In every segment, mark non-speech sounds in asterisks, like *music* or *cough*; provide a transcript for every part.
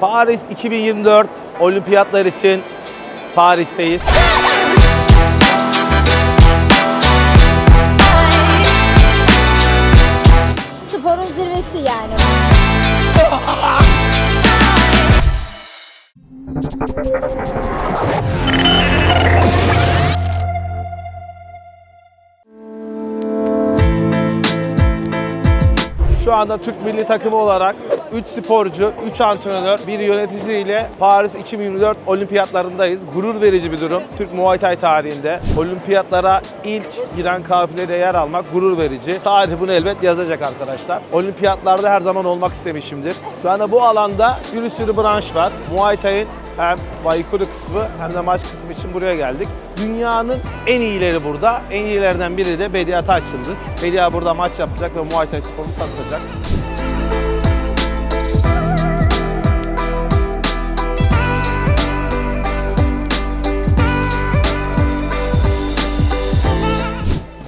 Paris 2024 olimpiyatlar için Paris'teyiz. Sporun zirvesi yani. Şu anda Türk milli takımı olarak 3 sporcu, 3 antrenör, bir yönetici ile Paris 2024 olimpiyatlarındayız. Gurur verici bir durum. Türk Muay Thai tarihinde olimpiyatlara ilk giren kafilede yer almak gurur verici. Tarih bunu elbet yazacak arkadaşlar. Olimpiyatlarda her zaman olmak istemişimdir. Şu anda bu alanda bir sürü branş var. Muay Thai'nin hem Baykuru kısmı hem de maç kısmı için buraya geldik. Dünyanın en iyileri burada. En iyilerden biri de Bedia Taç Yıldız. Bedia burada maç yapacak ve Muay Thai sporunu tanıtacak.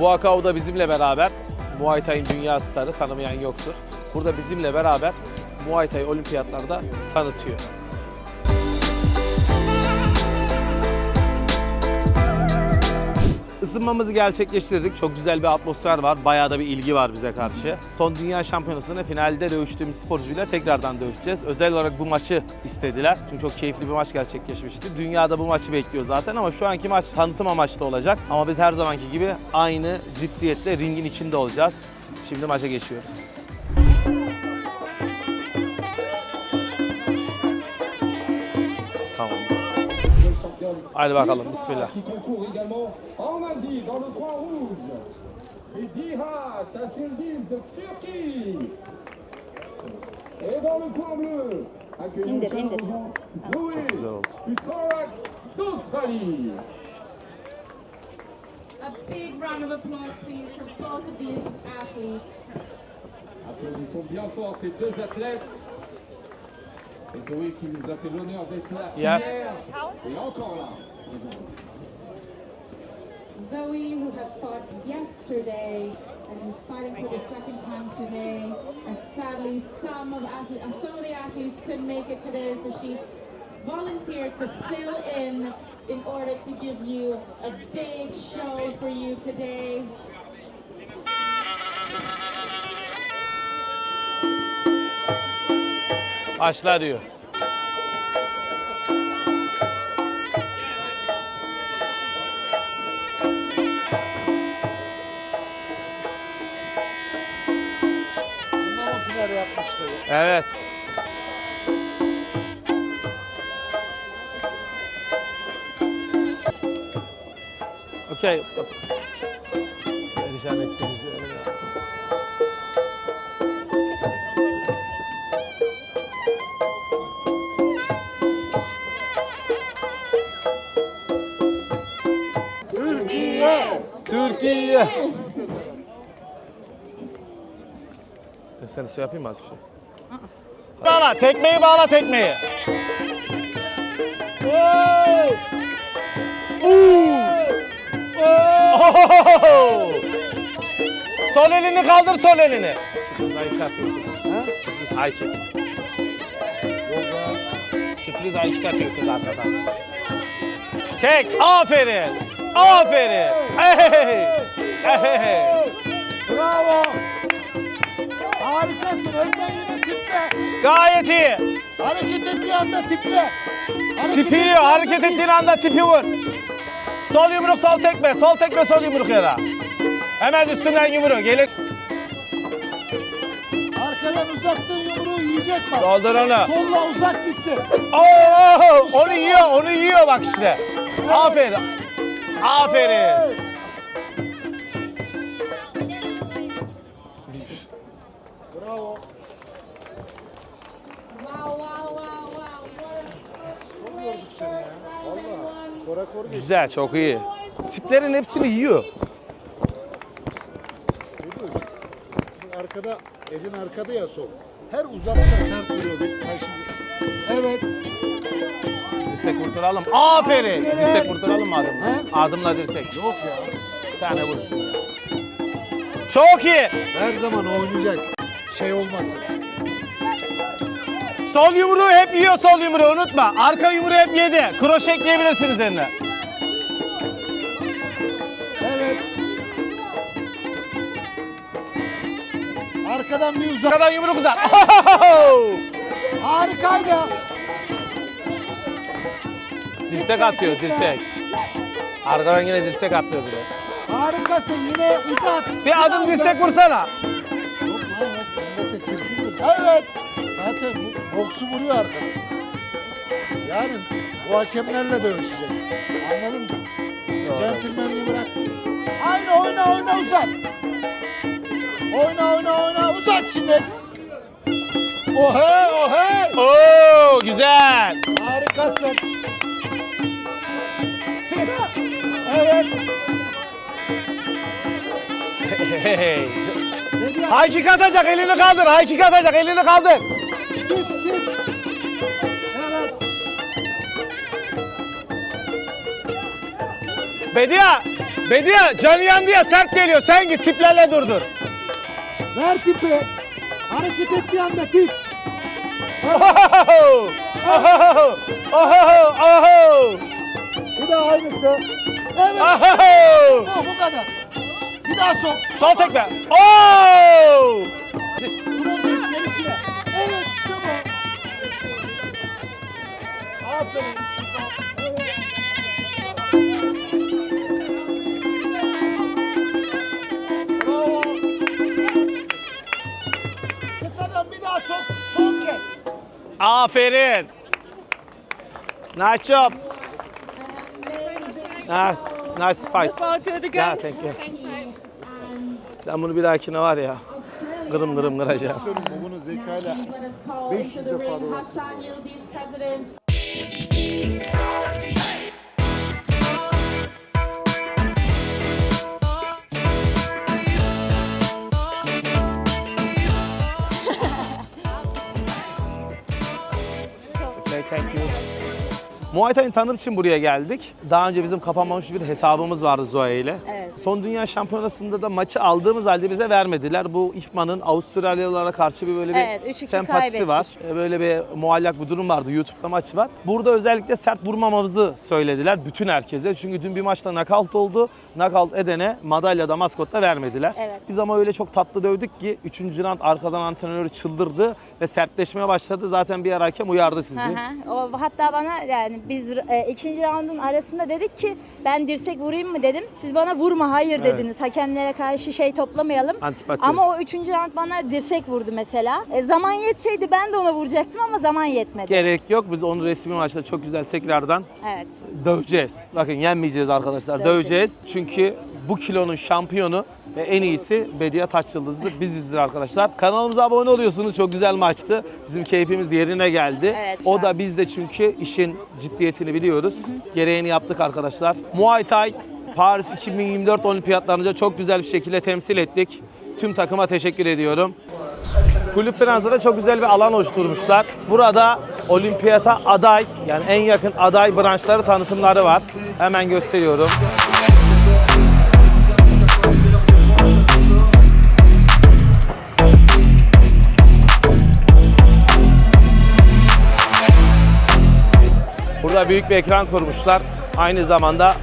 Buakao da bizimle beraber Muay Thai'nin dünya starı tanımayan yoktur. Burada bizimle beraber Muay Thai olimpiyatlarda tanıtıyor. Isınmamızı gerçekleştirdik. Çok güzel bir atmosfer var. Bayağı da bir ilgi var bize karşı. Son Dünya Şampiyonası'nda finalde dövüştüğümüz sporcuyla tekrardan dövüşeceğiz. Özel olarak bu maçı istediler. Çünkü çok keyifli bir maç gerçekleşmişti. Dünyada bu maçı bekliyor zaten ama şu anki maç tanıtım amaçlı olacak. Ama biz her zamanki gibi aynı ciddiyetle ringin içinde olacağız. Şimdi maça geçiyoruz. Tamam. Haydi bakalım. Bismillah. Dans le coin rouge. Et Diha Tassildiz de Turquie. Et dans le coin bleu, accueillons chaleureusement Zoé. Utorak d'Australie. A big round of applause, please, for both of these athletes. Applaudissons bien fort ces deux athlètes. Et Zoé qui nous a fait l'honneur d'être là Yeah. hier et encore là. Zoe, who has fought yesterday and is fighting for the second time today, and sadly, some of athletes, some of the athletes couldn't make it today, so she volunteered to fill in in order to give you a big show for you today. Başla diyor. Evet. Okey. Perişan ettiniz ya. Türkiye. Ben sana şey yapayım mı az bir şey? Bağla, tekmeyi bağla tekmeyi. Oo! Oo! Oo! Sol elini kaldır sol elini. Sürpriz ayık atıyor kız. Sürpriz ayık. Sürpriz ayık atıyor kız arkadan. Çek. Aferin. Aferin. Hey. Hey. Hey. Bravo. Harikasın. Gayet iyi. Hareket ettiği anda tiple. Hareket Tipi yiyor. Hareket ettiğin anda tipi vur. Sol yumruk sol tekme. Sol tekme sol yumruk ya da. Hemen üstünden yumruğu. Gelir. Arkadan uzattığın yumruğu yiyecek bak. Doldur onu. Solla uzat gitsin. Oo, onu yiyor. Onu yiyor bak işte. Aferin. Aferin. Güzel. Çok iyi. Tiplerin hepsini yiyor. Arkada, elin arkada ya sol. Her uzatma sert vuruyor. Evet. Dirsek kurtaralım. Aferin. Dirsek kurtaralım mı adımla? Adımla dirsek. Yok ya. Bir tane vursun ya. Çok iyi. Her zaman oynayacak. Şey olmasın. Sol yumruğu hep yiyor sol yumruğu unutma. Arka yumruğu hep yedi. Kroşe ekleyebilirsiniz eline. Evet. Arkadan bir uzak. Arkadan yumruk uzat. *laughs* Harikaydı. dirsek atıyor dirsek. Arkadan yine dirsek atlıyor bir de. Harikasın yine uzat. Bir adım dirsek vursana. Evet. Zaten bu boksu vuruyor arkadan. Yarın bu hakemlerle dövüşecek. Anladın mı? Centilmenliği bırak. Aynı oyna oyna uzat. Oyna oyna oyna uzat şimdi. Ohe ohe. Oo güzel. Harikasın. Evet. Hey. Kick atacak elini kaldır. High kick atacak elini kaldır. Tut. Evet. Bedia. Bedia canı yandı ya sert geliyor. Sen git tiplerle durdur. Ver tipi. Hareket ettiği anda tip. Oho! Oho! Oho! Oho! Bir daha aynısı. Evet. Oho! Oh, bu kadar. Daha sok. Sol tekme. Oo! Evet. Aferin. Bravo. Kısadan bir daha sok. Son kez. Aferin. Nice job. Nice, nice fight. Yeah, thank you. Sen bunu bir dahakine var ya. Gırım gırım kıracağım. Bunu zekayla Let us call 500 into the defa ring Muay Thai'ni tanımak için buraya geldik. Daha önce bizim kapanmamış bir hesabımız vardı Zoe ile. Evet. Son Dünya Şampiyonası'nda da maçı aldığımız halde bize vermediler. Bu İFMA'nın Avustralyalılara karşı bir böyle bir Evet, 3-2 sempatisi kaybettik. var. E, Böyle bir muallak bir durum vardı. YouTube'da maç var. Burada özellikle sert vurmamamızı söylediler bütün herkese. Çünkü dün bir maçta knockout oldu. Knockout edene madalya da maskot da vermediler. Evet. Biz ama öyle çok tatlı dövdük ki 3. round arkadan antrenörü çıldırdı ve sertleşmeye başladı. Zaten bir ara hakem uyardı sizi. Hı hı. O hatta bana yani biz e, ikinci raundun arasında dedik ki ben dirsek vurayım mı dedim. Siz bana vurma hayır Evet. dediniz. Hakemlere karşı şey toplamayalım. Antipati. Ama o üçüncü round bana dirsek vurdu mesela. E, zaman yetseydi ben de ona vuracaktım ama zaman yetmedi. Gerek yok. Biz onu resmi maçta çok güzel tekrardan Evet. döveceğiz. Bakın yenmeyeceğiz arkadaşlar. Döveceğiz. Döveceğiz. Çünkü bu kilonun şampiyonu ve en iyisi Bediye Taç Yıldız'dı. Bizizdir arkadaşlar. Kanalımıza abone oluyorsunuz. Çok güzel maçtı. Bizim keyfimiz yerine geldi. Evet, o da biz de çünkü işin ciddiyetini biliyoruz. Gereğini yaptık arkadaşlar. Muay Thai Paris 2024 olimpiyatlarında çok güzel bir şekilde temsil ettik. Tüm takıma teşekkür ediyorum. Kulüp Fransa'da çok güzel bir alan oluşturmuşlar. Burada olimpiyata aday yani en yakın aday branşları tanıtımları var. Hemen gösteriyorum. Burada büyük bir ekran kurmuşlar. Aynı zamanda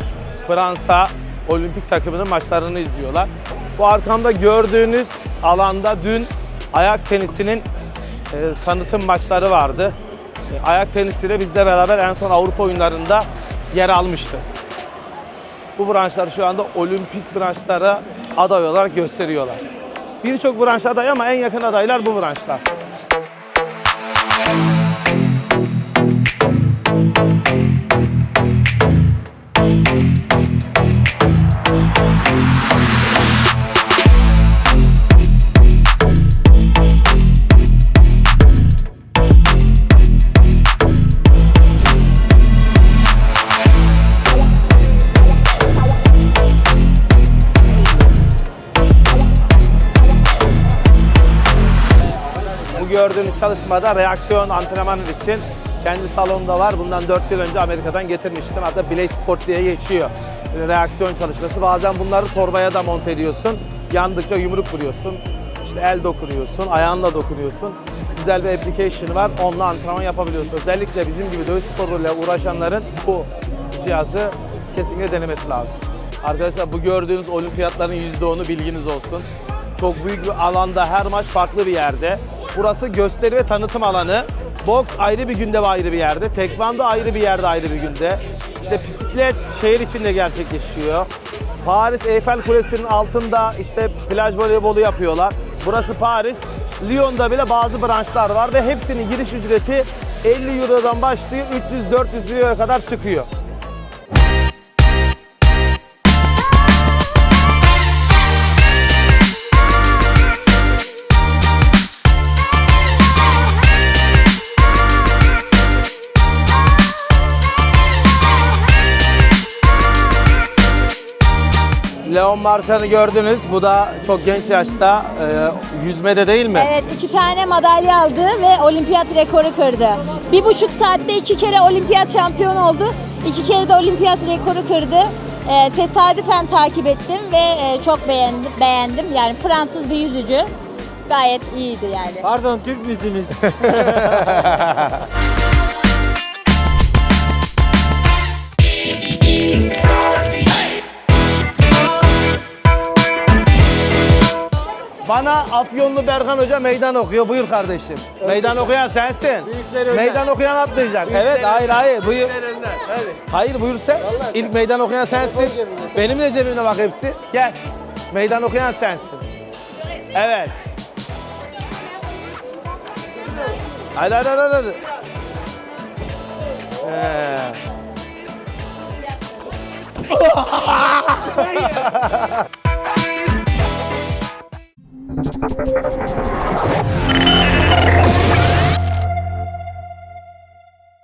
Fransa olimpik takımının maçlarını izliyorlar. Bu arkamda gördüğünüz alanda dün ayak tenisinin e, tanıtım maçları vardı. E, ayak tenisiyle bizle beraber en son Avrupa oyunlarında yer almıştı. Bu branşları şu anda olimpik branşlara aday olarak gösteriyorlar. Birçok branş aday ama en yakın adaylar bu branşlar. Çalışmada reaksiyon antrenmanı için kendi salonda var. Bundan 4 yıl önce Amerika'dan getirmiştim. Hatta Blaze Sport diye geçiyor. Reaksiyon çalışması. Bazen bunları torbaya da monte ediyorsun. Yandıkça yumruk vuruyorsun. İşte el dokunuyorsun, ayağınla dokunuyorsun. güzel bir application var. Onunla antrenman yapabiliyorsun. Özellikle bizim gibi dövüş sporuyla uğraşanların bu cihazı kesinlikle denemesi lazım. Arkadaşlar bu gördüğünüz olimpiyatların %10'u bilginiz olsun. Çok büyük bir alanda her maç farklı bir yerde. Burası gösteri ve tanıtım alanı. Boks ayrı bir günde ve ayrı bir yerde. Tekvando ayrı bir yerde ayrı bir günde. İşte bisiklet şehir içinde gerçekleşiyor. Paris Eyfel Kulesi'nin altında işte plaj voleybolu yapıyorlar. Burası Paris. Lyon'da bile bazı branşlar var ve hepsinin giriş ücreti 50 Euro'dan başlıyor 300-400 Euro'ya kadar çıkıyor. Leon Marşan'ı gördünüz. Bu da çok genç yaşta e, yüzmede değil mi? Evet iki tane madalya aldı ve olimpiyat rekoru kırdı. Bir buçuk saatte iki kere olimpiyat şampiyonu oldu. İki kere de olimpiyat rekoru kırdı. Ee, tesadüfen takip ettim ve e, çok beğendim, beğendim. Yani Fransız bir yüzücü. Gayet iyiydi yani. Pardon Türk müsünüz? *laughs* Afyonlu Berkan Hoca meydan okuyor. Buyur kardeşim. Meydan okuyan sensin. Meydan okuyan atlayacak. evet, hayır hayır. Buyur. Hayır buyur sen. İlk meydan okuyan sensin. Benim de cebimde bak hepsi. Gel. Meydan okuyan sensin. Evet. Hadi hadi hadi hadi. Ee. *laughs* *laughs*